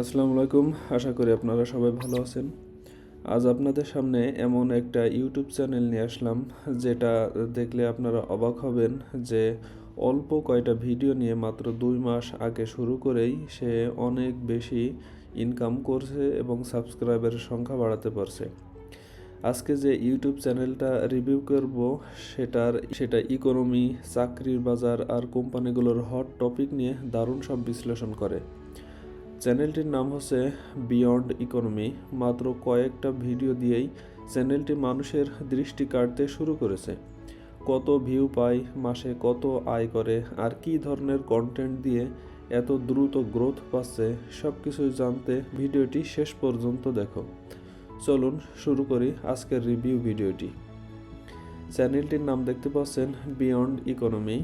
আসসালামু আলাইকুম। আশা করি আপনারা সবাই ভালো আছেন। আজ আপনাদের সামনে এমন একটা ইউটিউব চ্যানেল নিয়ে আসলাম, যেটা দেখলে আপনারা অবাক হবেন যে অল্প কয়টা ভিডিও নিয়ে মাত্র দুই মাস আগে শুরু করেই সে অনেক বেশি ইনকাম করছে এবং সাবস্ক্রাইবারের সংখ্যা বাড়াতে পারছে। আজকে যে ইউটিউব চ্যানেলটা রিভিউ করব, সেটার, সেটা ইকোনমি চাকরির বাজার আর কোম্পানিগুলোর হট টপিক নিয়ে দারুণ সব বিশ্লেষণ করে। চ্যানেলটির নাম হচ্ছে বিয়ন্ড ইকোনমি। মাত্র কয়েকটা ভিডিও দিয়েই চ্যানেলটি মানুষের দৃষ্টি কাটতে শুরু করেছে। কত ভিউ পায়, মাসে কত আয় করে, আর কি ধরনের কন্টেন্ট দিয়ে এত দ্রুত গ্রোথ পাচ্ছে সব কিছুই জানতে ভিডিওটি শেষ পর্যন্ত দেখো। চলুন শুরু করি আজকের রিভিউ ভিডিওটি। চ্যানেলটির নাম দেখতে পাচ্ছেন বিয়ন্ড ইকোনমি।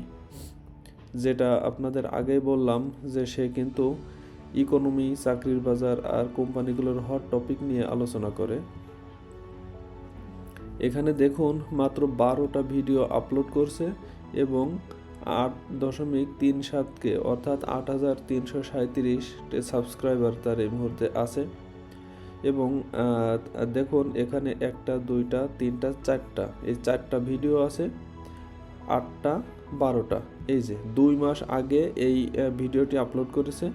যেটা আপনাদের আগেই বললাম যে সে কিন্তু ইকোনমি, চাকরির বাজার আর কোম্পানিগুলোর হট টপিক নিয়ে আলোচনা করে। এখানে দেখুন, মাত্র বারোটা ভিডিও আপলোড করছে এবং আট দশমিক তিন সাতকে, অর্থাৎ আট হাজার তিনশো সাঁত্রিশটে সাবস্ক্রাইবার তার এই মুহূর্তে আছে। এবং দেখুন, এখানে একটা, দুইটা, তিনটা, চারটা, এই চারটা ভিডিও আছে। আটটা, বারোটা, এই যে, দুই মাস আগে এই ভিডিওটি আপলোড করেছে।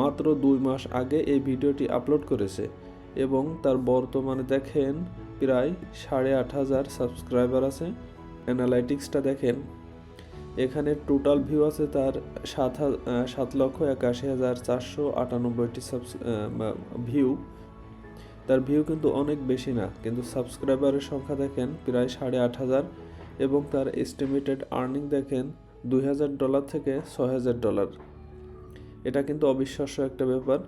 মাত্র দুই মাস আগে এই ভিডিওটি আপলোড করেছে এবং তার বর্তমানে দেখেন প্রায় সাড়ে আট হাজার সাবস্ক্রাইবার আছে অ্যানালাইটিক্সটা দেখেন। এখানে টোটাল ভিউ আছে তার সাত সাত লক্ষ একাশি হাজার চারশো আটানব্বইটি সাবস ভিউ তার ভিউ কিন্তু অনেক বেশি না, কিন্তু সাবস্ক্রাইবারের সংখ্যা দেখেন প্রায় সাড়ে আট হাজার এবং তার এস্টিমেটেড আর্নিং দেখেন দুই হাজার ডলার থেকে ছয় হাজার ডলার এটা কিন্তু অবিশ্বাস্য একটা ব্যাপার।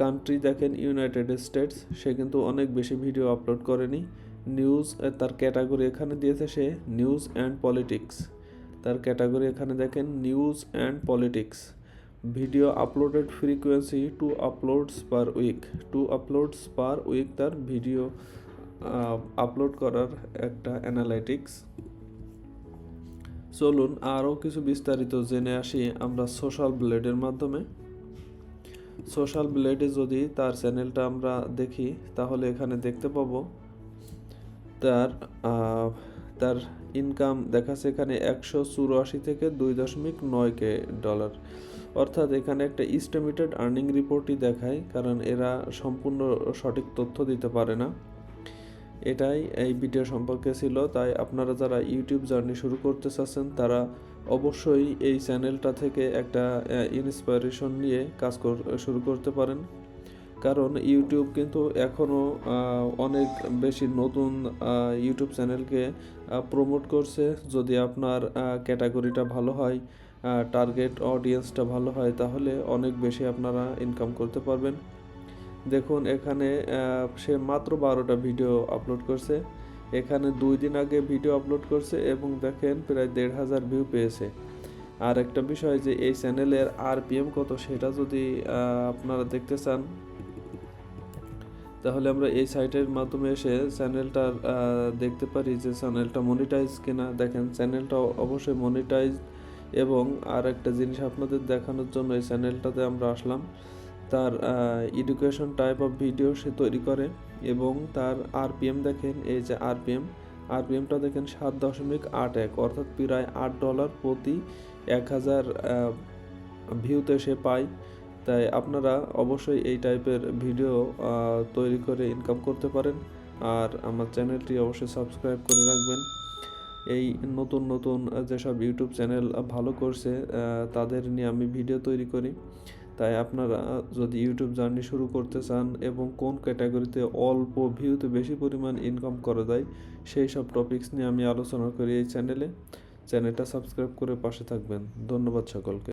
কান্ট্রি দেখেন ইউনাইটেড স্টেটস সে কিন্তু অনেক বেশি ভিডিও আপলোড করেনি। নিউজ তার ক্যাটাগরি এখানে দিয়েছে সে নিউজ অ্যান্ড পলিটিক্স তার ক্যাটাগরি এখানে দেখেন news and politics video uploaded frequency two uploads per week two uploads per week তার ভিডিও আপলোড করার একটা অ্যানালাইটিক্স চলুন আরও কিছু বিস্তারিত জেনে আসি আমরা সোশ্যাল ব্লেডের মাধ্যমে। সোশ্যাল ব্লেডে যদি তার চ্যানেলটা আমরা দেখি, তাহলে এখানে দেখতে পাবো তার তার ইনকাম দেখাচ্ছে এখানে একশো চুরাশি থেকে দুই দশমিক নয় কে ডলার। অর্থাৎ এখানে একটা ইস্টিমেটেড আর্নিং রিপোর্টই দেখায়, কারণ এরা সম্পূর্ণ সঠিক তথ্য দিতে পারে না। এটাই এই ভিডিও সম্পর্কে ছিল। তাই আপনারা যারা ইউটিউব জার্নি শুরু করতে চাচ্ছেন, তারা অবশ্যই এই চ্যানেলটা থেকে একটা ইন্সপিরেশন নিয়ে কাজ শুরু করতে পারেন। কারণ ইউটিউব কিন্তু এখনও অনেক বেশি নতুন ইউটিউব চ্যানেলকে প্রমোট করছে। যদি আপনার ক্যাটাগরিটা ভালো হয় টার্গেট অডিয়েন্সটা ভালো হয়, তাহলে অনেক বেশি আপনারা ইনকাম করতে পারবেন। দেখুন, এখানে সে মাত্র বারোটা ভিডিও আপলোড করছে। এখানে দুই দিন আগে ভিডিও আপলোড করছে এবং দেখেন, প্রায় দেড় হাজার ভিউ পেয়েছে। আর একটা বিষয় যে, এই চ্যানেলের আরপিএম কত সেটা যদি আপনারা দেখতে চান, তাহলে আমরা এই সাইটের মাধ্যমে এসে চ্যানেলটার দেখতে পারি যে চ্যানেলটা মনিটাইজ কিনা। দেখেন চ্যানেলটা অবশ্যই মনিটাইজ এবং আর একটা জিনিস আপনাদের দেখানোর জন্য এই চ্যানেলটাতে আমরা আসলাম। তার এডুকেশন টাইপ অফ ভিডিও সে তৈরি করে এবং তার আরপিএম দেখেন, এই যে আরপিএম আরপিএমটা দেখেন সাত দশমিক আট এক, অর্থাৎ প্রায় আট ডলার প্রতি এক হাজার ভিউতে সে পায়। তাই আপনারা অবশ্যই এই টাইপের ভিডিও তৈরি করে ইনকাম করতে পারেন। আর আমার চ্যানেলটি অবশ্যই সাবস্ক্রাইব করে রাখবেন। এই নতুন নতুন যেসব ইউটিউব চ্যানেল ভালো করছে তাদের নিয়ে আমি ভিডিও তৈরি করি। তাই আপনারা যদি ইউটিউব জার্নি শুরু করতে চান এবং কোন ক্যাটাগরিতে অল্প ভিউতে বেশি পরিমাণ ইনকাম করা যায়, সেই সব টপিক্স নিয়ে আমি আলোচনা করি এই চ্যানেলে চ্যানেলটা সাবস্ক্রাইব করে পাশে থাকবেন। ধন্যবাদ সকলকে।